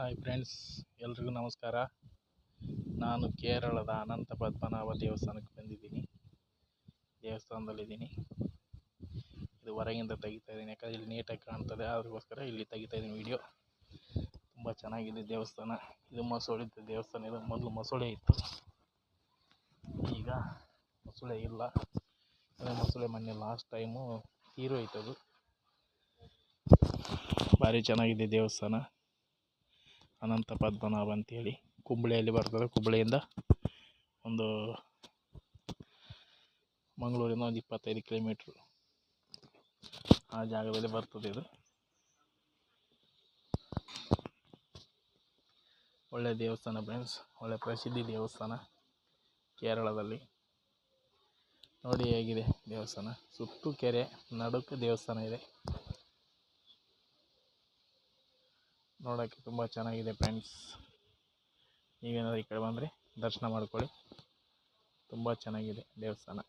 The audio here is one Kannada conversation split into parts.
ಹಾಯ್ ಫ್ರೆಂಡ್ಸ್, ಎಲ್ರಿಗೂ ನಮಸ್ಕಾರ. ನಾನು ಕೇರಳದ ಅನಂತ ಪದ್ಮನಾಭ ದೇವಸ್ಥಾನಕ್ಕೆ ಬಂದಿದ್ದೀನಿ. ದೇವಸ್ಥಾನದಲ್ಲಿದ್ದೀನಿ. ಇದು ಹೊರಗಿಂದ ತೆಗಿತಾ ಇದ್ದೀನಿ. ಯಾಕಂದರೆ ಇಲ್ಲಿ ನೀಟಾಗಿ ಕಾಣ್ತದೆ. ಅದಕ್ಕೋಸ್ಕರ ಇಲ್ಲಿ ತೆಗಿತಾ ಇದ್ದೀನಿ ವಿಡಿಯೋ ತುಂಬ ಚೆನ್ನಾಗಿದೆ ದೇವಸ್ಥಾನ. ಇದು ಮೊಸಳೆದು ದೇವಸ್ಥಾನ ಇದು ಮೊದಲು ಮೊಸಳೆ ಇತ್ತು. ಈಗ ಮೊಸಳೆ ಇಲ್ಲ. ಅದೇ ಮೊಸಳೆ ಮೊನ್ನೆ ಲಾಸ್ಟ್ ಟೈಮು ತೀರೋಯ್ತದು ಭಾರಿ ಚೆನ್ನಾಗಿದೆ ದೇವಸ್ಥಾನ. ಅನಂತ ಪದ್ಮನಾಭ ಅಂತೇಳಿ ಕುಂಬಳೆಯಲ್ಲಿ ಬರ್ತದೆ. ಕುಂಬಳೆಯಿಂದ ಒಂದು ಮಂಗಳೂರಿನ ಒಂದು ಇಪ್ಪತ್ತೈದು ಕಿಲೋಮೀಟ್ರ್ ಆ ಜಾಗದಲ್ಲಿ ಬರ್ತದೆ ಇದು. ಒಳ್ಳೆಯ ದೇವಸ್ಥಾನ ಫ್ರೆಂಡ್ಸ್ ಒಳ್ಳೆ ಪ್ರಸಿದ್ಧಿ ದೇವಸ್ಥಾನ ಕೇರಳದಲ್ಲಿ. ನೋಡಿ ಹೇಗಿದೆ ದೇವಸ್ಥಾನ. ಸುತ್ತು ಕೆರೆ ನಡುಕ್ಕೆ ದೇವಸ್ಥಾನ ಇದೆ. ನೋಡೋಕ್ಕೆ ತುಂಬ ಚೆನ್ನಾಗಿದೆ ಫ್ರೆಂಡ್ಸ್. ನೀವೇನಾದ್ರು ಈ ಕಡೆ ಬಂದರೆ ದರ್ಶನ ಮಾಡ್ಕೊಳ್ಳಿ. ತುಂಬ ಚೆನ್ನಾಗಿದೆ ದೇವಸ್ಥಾನ.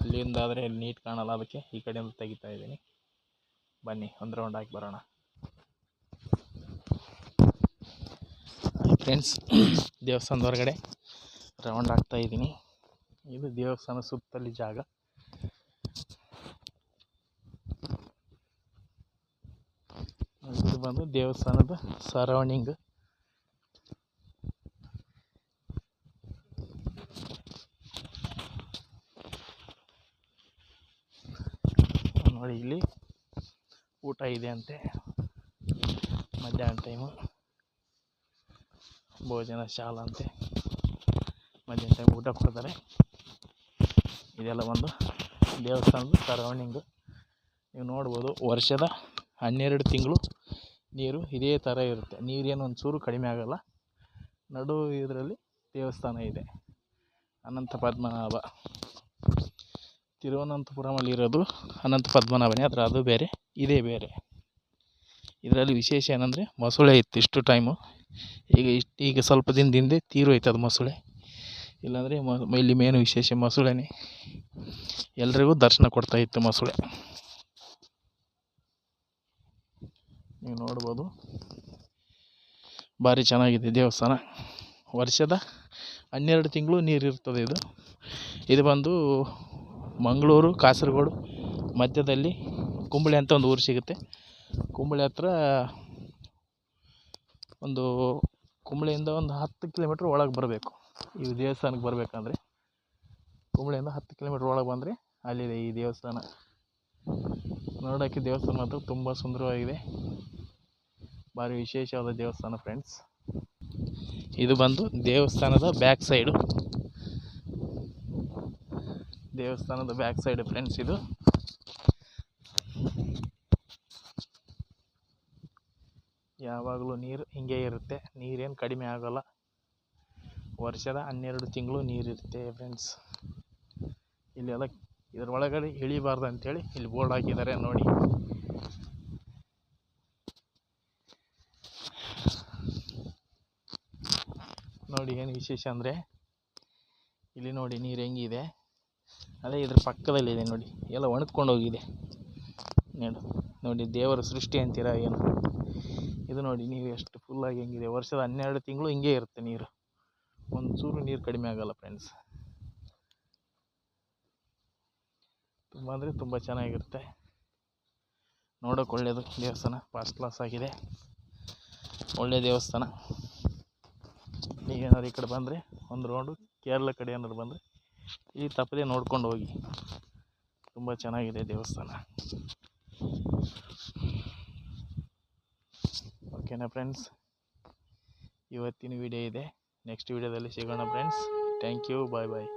ಅಲ್ಲಿಂದ ಆದರೆ ಇಲ್ಲಿ ನೀಟ್ ಕಾಣಲ್ಲ ಅದಕ್ಕೆ ಈ ಕಡೆಯಿಂದ ತೆಗಿತಾ ಇದ್ದೀನಿ. ಬನ್ನಿ, ಒಂದು ರೌಂಡ್ ಹಾಕಿ ಬರೋಣ. ಫ್ರೆಂಡ್ಸ್, ದೇವಸ್ಥಾನದ ಹೊರಗಡೆ ರೌಂಡ್ ಹಾಕ್ತಾ ಇದ್ದೀನಿ. ಇದು ದೇವಸ್ಥಾನ ಸುತ್ತಲಿ ಜಾಗ ಇದು ಬಂದು ದೇವಸ್ಥಾನದ ಸರೌಂಡಿಂಗ್. ನೋಡಿ ಇಲ್ಲಿ ಊಟ ಇದೆ ಅಂತೆ. ಮಧ್ಯಾಹ್ನ ಟೈಮು ಭೋಜನ ಶಾಲ ಅಂತೆ. ಮಧ್ಯಾಹ್ನ ಟೈಮ್ ಊಟ ಕೊಡ್ತಾರೆ. ಇದೆಲ್ಲ ಒಂದು ದೇವಸ್ಥಾನದ ಸರೌಂಡಿಂಗು. ನೀವು ನೋಡ್ಬೋದು ವರ್ಷದ ಹನ್ನೆರಡು ತಿಂಗಳು ನೀರು ಇದೇ ಥರ ಇರುತ್ತೆ. ನೀರೇನು ಒಂಚೂರು ಕಡಿಮೆ ಆಗೋಲ್ಲ. ನಡು ಇದರಲ್ಲಿ ದೇವಸ್ಥಾನ ಇದೆ. ಅನಂತ ಪದ್ಮನಾಭ. ತಿರುವನಂತಪುರಮಲ್ಲಿರೋದು ಅನಂತ ಪದ್ಮನಾಭನೇ. ಆದರೆ ಅದು ಬೇರೆ, ಇದೇ ಬೇರೆ. ಇದರಲ್ಲಿ ವಿಶೇಷ ಏನಂದರೆ ಮೊಸಳೆ ಇತ್ತು ಇಷ್ಟು ಟೈಮು ಈಗ ಇಷ್ಟು, ಈಗ ಸ್ವಲ್ಪ ದಿನದ ಹಿಂದೆ ತೀರೋಯ್ತು ಅದು ಮೊಸಳೆ. ಇಲ್ಲಾಂದರೆ ಇಲ್ಲಿ ಮೇನು ವಿಶೇಷ ಮೊಸಳೆನೇ. ಎಲ್ರಿಗೂ ದರ್ಶನ ಕೊಡ್ತಾಯಿತ್ತು ಮೊಸಳೆ. ನೀವು ನೋಡ್ಬೋದು. ಭಾರಿ ಚೆನ್ನಾಗಿದೆ ದೇವಸ್ಥಾನ. ವರ್ಷದ ಹನ್ನೆರಡು ತಿಂಗಳು ನೀರು ಇರ್ತದೆ ಇದು. ಇದು ಬಂದು ಮಂಗಳೂರು, ಕಾಸರಗೋಡು ಮಧ್ಯದಲ್ಲಿ ಕುಂಬಳೆ ಅಂತ ಒಂದು ಊರು ಸಿಗುತ್ತೆ. ಕುಂಬಳೆ ಹತ್ರ ಒಂದು ಕುಂಬಳೆಯಿಂದ ಒಂದು ಹತ್ತು ಕಿಲೋಮೀಟ್ರ್ ಒಳಗೆ ಬರಬೇಕು. ಈ ದೇವಸ್ಥಾನಕ್ಕೆ ಬರಬೇಕಂದ್ರೆ ಕುಂಬಳೆಯಿಂದ ಹತ್ತು ಕಿಲೋಮೀಟ್ರ್ ಒಳಗೆ ಬಂದರೆ ಅಲ್ಲಿದೆ ಈ ದೇವಸ್ಥಾನ. ನೋಡೋಕ್ಕೆ ದೇವಸ್ಥಾನ ಮಾತ್ರ ತುಂಬ ಸುಂದರವಾಗಿದೆ. ಭಾರಿ ವಿಶೇಷವಾದ ದೇವಸ್ಥಾನ ಫ್ರೆಂಡ್ಸ್. ಇದು ಬಂದು ದೇವಸ್ಥಾನದ ಬ್ಯಾಕ್ ಸೈಡು. ದೇವಸ್ಥಾನದ ಬ್ಯಾಕ್ ಸೈಡ್ ಫ್ರೆಂಡ್ಸ್ ಇದು. ಯಾವಾಗಲೂ ನೀರು ಹಿಂಗೆ ಇರುತ್ತೆ. ನೀರೇನು ಕಡಿಮೆ ಆಗೋಲ್ಲ. ವರ್ಷದ ಹನ್ನೆರಡು ತಿಂಗಳು ನೀರಿರುತ್ತೆ ಫ್ರೆಂಡ್ಸ್. ಇಲ್ಲೆಲ್ಲ ಇದ್ರ ಒಳಗಡೆ ಇಳಿಬಾರ್ದು ಅಂತೇಳಿ ಇಲ್ಲಿ ಬೋರ್ಡ್ ಹಾಕಿದ್ದಾರೆ ನೋಡಿ. ನೋಡಿ ಏನು ವಿಶೇಷ ಅಂದರೆ ಇಲ್ಲಿ ನೋಡಿ ನೀರು ಹೆಂಗಿದೆ. ಅದೇ ಇದ್ರ ಪಕ್ಕದಲ್ಲಿದೆ ನೋಡಿ. ಎಲ್ಲ ಒಣಗ್ಕೊಂಡು ಹೋಗಿದೆ. ನೋಡಿ ನೋಡಿ ದೇವರ ಸೃಷ್ಟಿ ಅಂತೀರಾ ಏನು? ಇದು ನೋಡಿ ನೀರು ಎಷ್ಟು ಫುಲ್ಲಾಗಿ ಹೆಂಗಿದೆ. ವರ್ಷದ ಹನ್ನೆರಡು ತಿಂಗಳು ಹಿಂಗೆ ಇರುತ್ತೆ ನೀರು. ಒಂಚೂರು ನೀರು ಕಡಿಮೆ ಆಗೋಲ್ಲ ಫ್ರೆಂಡ್ಸ್ ತುಂಬ ಅಂದರೆ ತುಂಬ ಚೆನ್ನಾಗಿರುತ್ತೆ. ನೋಡೋಕೆ ಒಳ್ಳೆಯದು ದೇವಸ್ಥಾನ ಫಸ್ಟ್ ಕ್ಲಾಸ್ ಆಗಿದೆ. ಒಳ್ಳೆಯ ದೇವಸ್ಥಾನ. ನೀವೇನಾದ್ರು ಈ ಕಡೆ ಬಂದರೆ ಒಂದು ರೌಂಡು ಕೇರಳ ಕಡೆ ಏನಾದ್ರು ಬಂದರೆ ಈ ತಪ್ಪದೆ ನೋಡ್ಕೊಂಡು ಹೋಗಿ. ತುಂಬ ಚೆನ್ನಾಗಿದೆ ದೇವಸ್ಥಾನ. ಓಕೆನಾ ಫ್ರೆಂಡ್ಸ್ ಇವತ್ತಿನ ವಿಡಿಯೋ ಇದೆ. ನೆಕ್ಸ್ಟ್ ವಿಡಿಯೋದಲ್ಲಿ ಸಿಗೋಣ friends thank you bye bye